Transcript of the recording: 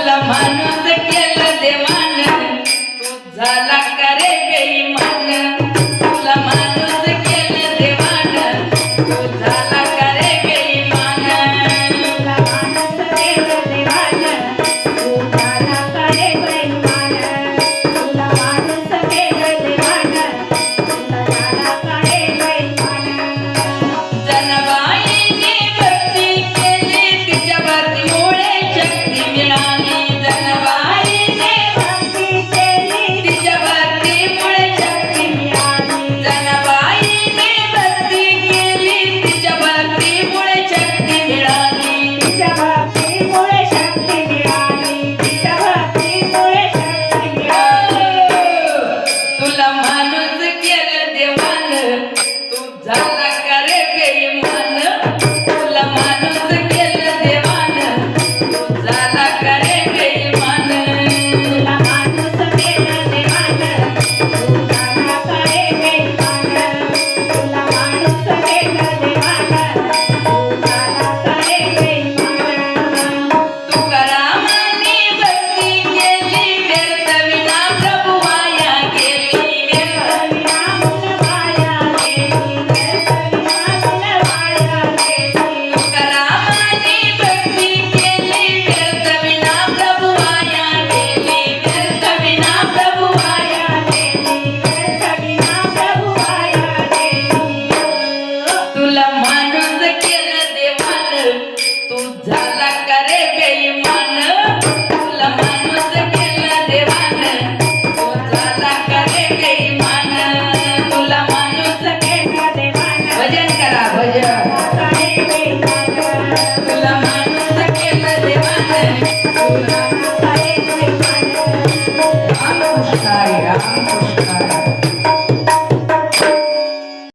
तुला माणूस केलं देवान. तू झाला करे बेईमान? Exatamente. I Krishna, Hare Krishna.